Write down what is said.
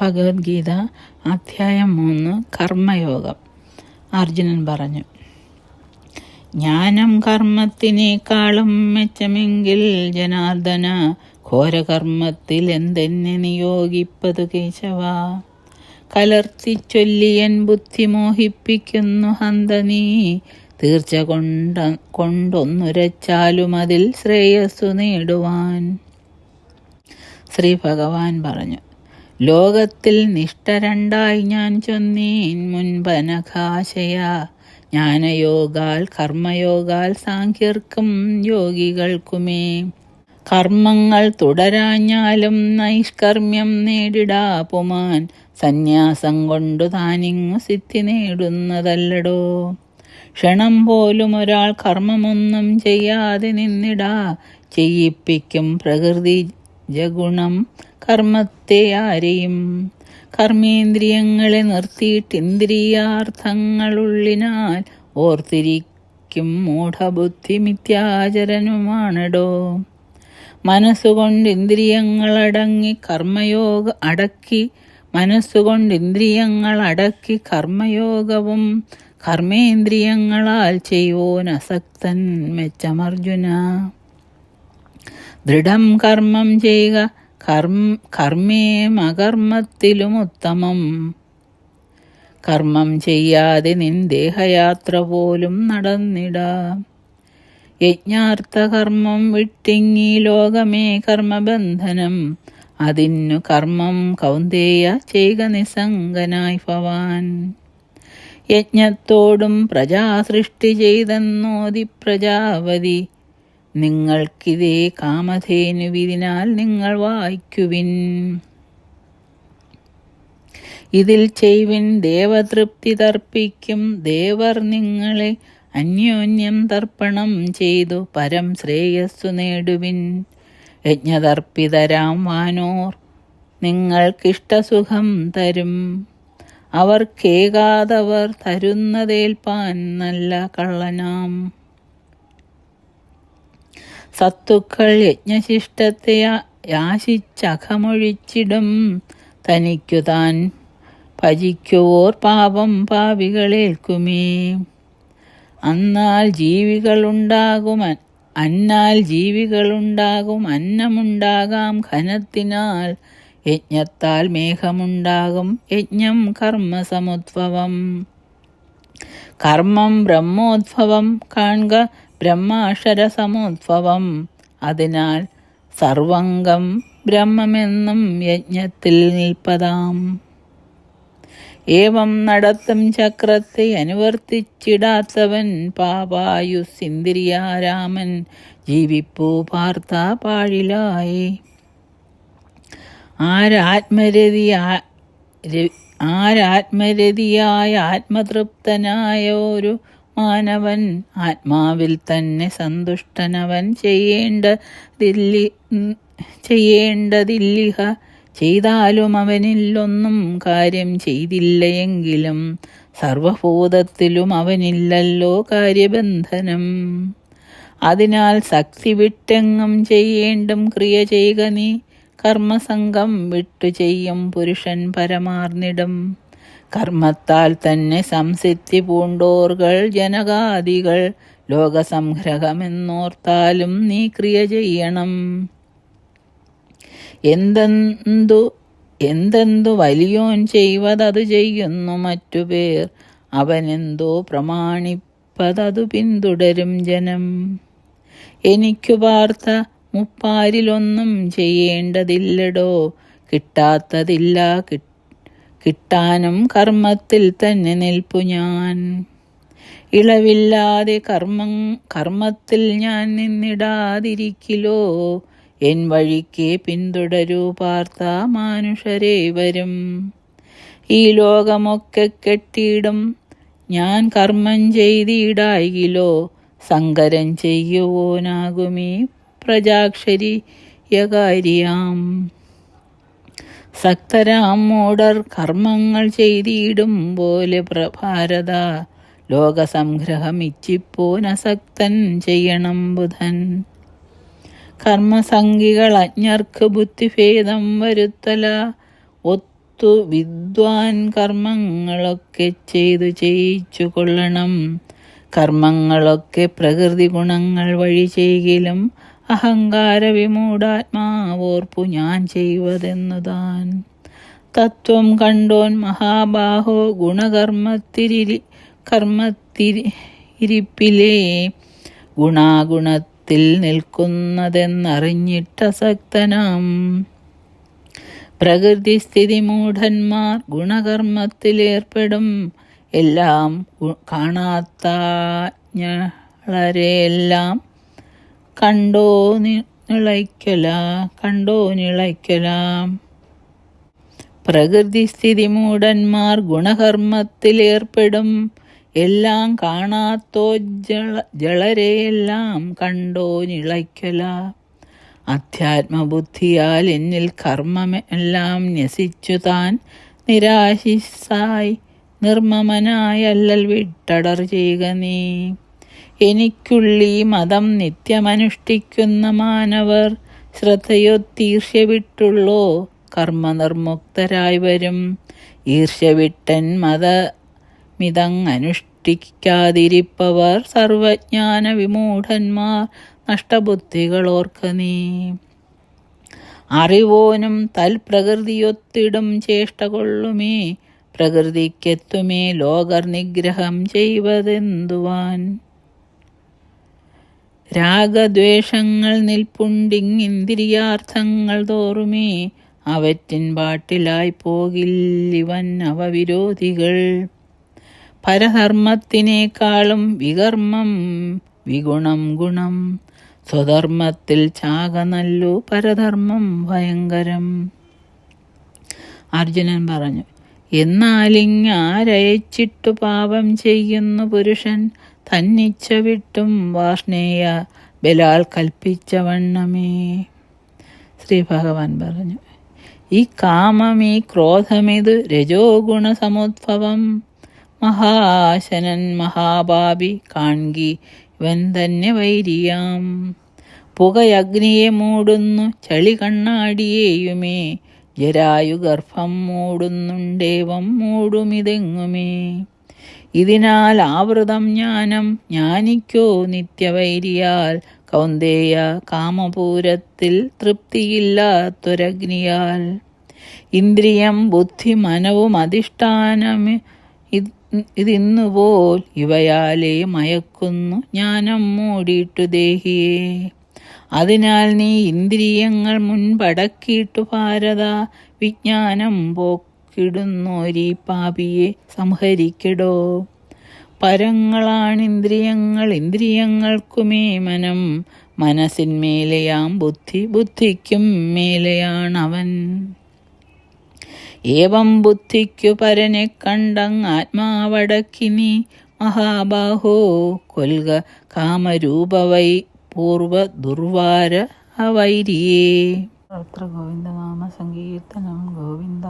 ഭഗവത്ഗീത അധ്യായം മൂന്ന് കർമ്മയോഗം. അർജുനൻ പറഞ്ഞു ജ്ഞാനം കർമ്മത്തിനേക്കാളും മെച്ചമെങ്കിൽ ജനാർദ്ദന ഘോരകർമ്മത്തിൽ എന്തെന്നെ നിയോഗിപ്പതു കേശവ? കലർത്തി ചൊല്ലിയൻ ബുദ്ധി മോഹിപ്പിക്കുന്നു ഹന്ത നീ തീർച്ച കൊണ്ട കൊണ്ടൊന്നുരച്ചാലും അതിൽ ശ്രേയസ്സു നേടുവാൻ. ശ്രീ ഭഗവാൻ പറഞ്ഞു ലോകത്തിൽ നിഷ്ഠ രണ്ടായി ഞാൻ ചൊന്നീൻ മുൻപനഘാശയ ജ്ഞാനയോഗാൽ കർമ്മയോഗാൽ സാഖ്യർക്കും യോഗികൾക്കുമേ. കർമ്മങ്ങൾ തുടരാഞ്ഞാലും നൈഷ്കർമ്മ്യം നേടിടാ പുമാൻ. സന്യാസം കൊണ്ടു താനിങ്ങു സിദ്ധി നേടുന്നതല്ലടോ. ക്ഷണം പോലും ഒരാൾ കർമ്മമൊന്നും ചെയ്യാതെ നിന്നിടാ. ചെയ്യിപ്പിക്കും പ്രകൃതി ജഗുണം കർമ്മത്തെ ആരെയും കർമ്മേന്ദ്രിയങ്ങളെ നിർത്തിയിട്ട് ഇന്ദ്രിയാർത്ഥങ്ങളുള്ളിനാൽ ഓർത്തിരിക്കും മൂഢബുദ്ധി മിഥ്യാചരനുമാണടോ. മനസ്സുകൊണ്ട് ഇന്ദ്രിയങ്ങളടങ്ങി കർമ്മയോഗ അടക്കി മനസ്സുകൊണ്ട് ഇന്ദ്രിയങ്ങൾ അടക്കി കർമ്മയോഗവും കർമ്മേന്ദ്രിയങ്ങളാൽ ചെയ്യുവോൻ അസക്തൻ മെച്ചമർജുന. ദൃഢം കർമ്മം ചെയ്യുക. കർമ്മ കർമ്മേ അകർമ്മത്തിലും ഉത്തമം. കർമ്മം ചെയ്യാതെ നിൻ ദേഹയാത്ര പോലും നടന്നിട. യജ്ഞാർത്ഥ കർമ്മം വിട്ടിങ്ങി ലോകമേ കർമ്മബന്ധനം. അതിന്നു കർമ്മം കൗന്ദേയ ചെയ്യുക നിസംഗനായി ഭവാൻ. യജ്ഞത്തോടും പ്രജാ സൃഷ്ടി ചെയ്തെന്നോതി പ്രജാവതി നിങ്ങൾക്കിതേ കാമധേനുവിതിനാൽ നിങ്ങൾ വായിക്കുവിൻ. ഇതിൽ ചെയ്വിൻ ദേവതൃപ്തി തർപ്പിക്കും. ദേവർ നിങ്ങളെ അന്യോന്യം തർപ്പണം ചെയ്തു പരം ശ്രേയസ്സു നേടുവിൻ. യജ്ഞതർപ്പിതരാം വാനോർ നിങ്ങൾക്കിഷ്ടസുഖം തരും. അവർ കേകാതവർ തരുന്നതേൽപ്പാൻ നല്ല കള്ളനാം. സത്തുക്കൾ യജ്ഞശിഷ്ടത്തെ യാശിച്ചഖമൊഴിച്ചിടും. തനിക്കു താൻ ഭജിക്കുവോർ പാപം പാവികളേൽക്കുമേ. അന്നാൽ ജീവികളുണ്ടാകും അന്നാൽ ജീവികളുണ്ടാകും അന്നമുണ്ടാകാം ഘനത്തിനാൽ. യജ്ഞത്താൽ മേഘമുണ്ടാകും യജ്ഞം കർമ്മസമുദ്ഭവം. കർമ്മം ബ്രഹ്മോദ്ഭവം കാണുക ബ്രഹ്മാക്ഷരസമുദ്ഭവം അതിനാൽ സർവംഗം ബ്രഹ്മമെന്നും യജ്ഞത്തിൽ നിൽപ്പതാം. ഏവം നടത്തും ചക്രത്തെ അനുവർത്തിച്ചിടാത്തവൻ പാപായു സിന്ദിരിയാരാമൻ ജീവിപ്പൂ പാർത്ത പാഴിലായി. ആരാത്മരതി ആരാത്മരതിയായ ആത്മതൃപ്തനായ ഒരു മാനവൻ ആത്മാവിൽ തന്നെ സന്തുഷ്ടനവൻ ചെയ്യേണ്ടതില്ലി ചെയ്യേണ്ടതില്ലിഹ ചെയ്താലും അവനില്ലൊന്നും കാര്യം ചെയ്തില്ലയെങ്കിലും സർവഭൂതത്തിലും അവനില്ലല്ലോ കാര്യബന്ധനം. അതിനാൽ ശക്തി വിട്ടെങ്ങും ചെയ്യേണ്ടും ക്രിയ ചെയ്യുക നീ. കർമ്മസംഘം വിട്ടു ചെയ്യും പുരുഷൻ പരമാർന്നിടും. കർമ്മത്താൽ തന്നെ സംസിദ്ധി പൂണ്ടോർകൾ ജനകാദികൾ ലോകസംഗ്രഹമെന്നോർത്താലും നീ ക്രിയ ചെയ്യണം. എന്തെന്തു എന്തെന്തു വലിയോൻ ചെയ്വതതു ചെയ്യുന്നു മറ്റു പേർ അവനെന്തോ പ്രമാണിപ്പതതു പിന്തുടരും ജനം. എനിക്കു പാർത്ത മുപ്പാരിലൊന്നും ചെയ്യേണ്ടതില്ലടോ കിട്ടാത്തതില്ല കിട്ടാനും കർമ്മത്തിൽ തന്നെ നിൽപ്പു ഞാൻ. ഇളവില്ലാതെ കർമ്മം കർമ്മത്തിൽ ഞാൻ നിന്നിടാതിരിക്കിലോ? എൻ വഴിക്ക് പിന്തുടരൂ പാർത്ത മാനുഷരെ വരും. ഈ ലോകമൊക്കെ കെട്ടിയിടും ഞാൻ കർമ്മം ചെയ്തിടായിലോ? സങ്കരം ചെയ്യുവോനാകുമീ പ്രജാക്ഷരിയകാരിയാം. സക്തരാം മൂടർ കർമ്മങ്ങൾ ചെയ്തിടും പോലെ പ്രഭാരത. ലോകസംഗ്രഹം ഇച്ഛിപ്പോനസക്തൻ ചെയ്യണം ബുധൻ. കർമ്മസംഗികൾ അജ്ഞർക്ക് ബുദ്ധിഭേദം വരുത്തല. ഒത്തു വിദ്വാൻ കർമ്മങ്ങളൊക്കെ ചെയ്തു ചെയ്യിച്ചു കൊള്ളണം. കർമ്മങ്ങളൊക്കെ പ്രകൃതി ഗുണങ്ങൾ വഴി ചെയ്കിലും അഹങ്കാര വിമൂഢാത്മാവോർപ്പു ഞാൻ ചെയ്യുവതെന്നു താൻ തത്വം കണ്ടോൻ മഹാബാഹോ ഗുണകർമ്മത്തിരി കർമ്മത്തിരി ഇരിപ്പിലേ ഗുണാഗുണത്തിൽ നിൽക്കുന്നതെന്നറിഞ്ഞിട്ടസക്തനാം പ്രകൃതി സ്ഥിതി മൂഢന്മാർ ഗുണകർമ്മത്തിലേർപ്പെടും. എല്ലാം കാണാത്ത ഞളരെയെല്ലാം കണ്ടോ നിളയ്ക്കല കണ്ടോ നിളയ്ക്കലാം. പ്രകൃതി സ്ഥിതി മൂഢന്മാർ ഗുണകർമ്മത്തിലേർപ്പെടും എല്ലാം കാണാത്തോ ജള ജളരെയെല്ലാം കണ്ടോ നിളയ്ക്കല. അധ്യാത്മബുദ്ധിയാൽ എന്നിൽ കർമ്മമെല്ലാം ന്യസിച്ചു താൻ നിരാശിസായി നിർമ്മമനായല്ലൽ വിട്ടടർ ചെയ്യുക നീ. എനിക്കുള്ളീ മതം നിത്യമനുഷ്ഠിക്കുന്ന മാനവർ ശ്രദ്ധയൊത്തീർഷ്യ വിട്ടുള്ളോ കർമ്മനിർമുക്തരായി വരും. ഈർഷ്യ വിട്ടൻ മതമിതങ്ങനുഷ്ഠിക്കാതിരിപ്പവർ സർവജ്ഞാന വിമൂഢന്മാർ. നഷ്ടബുദ്ധികളോർക്ക നീ. അറിവോനും തൽപ്രകൃതിയൊത്തിടും ചേഷ്ട കൊള്ളുമേ പ്രകൃതിക്കെത്തുമേ ലോകർ നിഗ്രഹം ചെയ്വതെന്തുവാൻ? രാഗദ്വേഷങ്ങൾ നിൽപ്പുണ്ടിങ്ങിന്ദ്രിയാർത്ഥങ്ങൾ തോറുമേ അവറ്റിൻ പാട്ടിലായി പോകില്ലിവൻ അവ വിരോധികൾ പരധർമ്മത്തിനേക്കാളും വികർമ്മം വിഗുണം ഗുണം. സ്വധർമ്മത്തിൽ ചാക നല്ലു പരധർമ്മം ഭയങ്കരം. അർജുനൻ പറഞ്ഞു എന്നാലിങ്ങാരയച്ചിട്ടു പാപം ചെയ്യുന്നു പുരുഷൻ? തന്നിച്ച വിട്ടും വാർഷ്ണേയ ബലാൽ കൽപ്പിച്ച വണ്ണമേ. ശ്രീ ഭഗവാൻ പറഞ്ഞു ഈ കാമം ഈ ക്രോധമിത് രജോ ഗുണസമുദ്ഭവം മഹാശനൻ മഹാബാബി കാൺകി ഇവൻ തന്നെ വൈരിയാം. പുകയഗ്നിയെ മൂടുന്നു ചളി കണ്ണാടിയേയുമേ. ജരായു ഗർഭം മൂടുന്നുണ്ടേവം മൂടുമിതെങ്ങുമേ. ഇതിനാൽ ആവൃതം ജ്ഞാനം ജ്ഞാനിക്കോ നിത്യവൈരിയാൽ. കൗന്ദേയ കാമപൂരത്തിൽ തൃപ്തിയില്ലാത്തൊരഗ്നിയാൽ. ഇന്ദ്രിയം ബുദ്ധി മനവും അധിഷ്ഠാനം ഇതിന്നുപോൽ ഇവയാലേ മയക്കുന്നു ജ്ഞാനം മൂടിയിട്ടു ദേഹിയേ. അതിനാൽ നീ ഇന്ദ്രിയങ്ങൾ മുൻപടക്കിയിട്ടു ഭാരത വിജ്ഞാനം പോക്കിടുന്നോരീ പാപിയെ സംഹരിക്കടോ. പരങ്ങളാണിന്ദ്രിയങ്ങൾ ഇന്ദ്രിയങ്ങൾക്കുമേ മനം. മനസ്സിന്മേലെയാം ബുദ്ധി ബുദ്ധിക്കും മേലെയാണവൻ. ഏവം ബുദ്ധിക്കു പരനെ കണ്ടങ് ആത്മാവടക്കിനി. മഹാബാഹോ കൊൽക കാമരൂപവൈ പൂർവ ദുർവാര അവൈരിയേ. ഗോവിന്ദനാമ സങ്കീർത്തനം ഗോവിന്ദ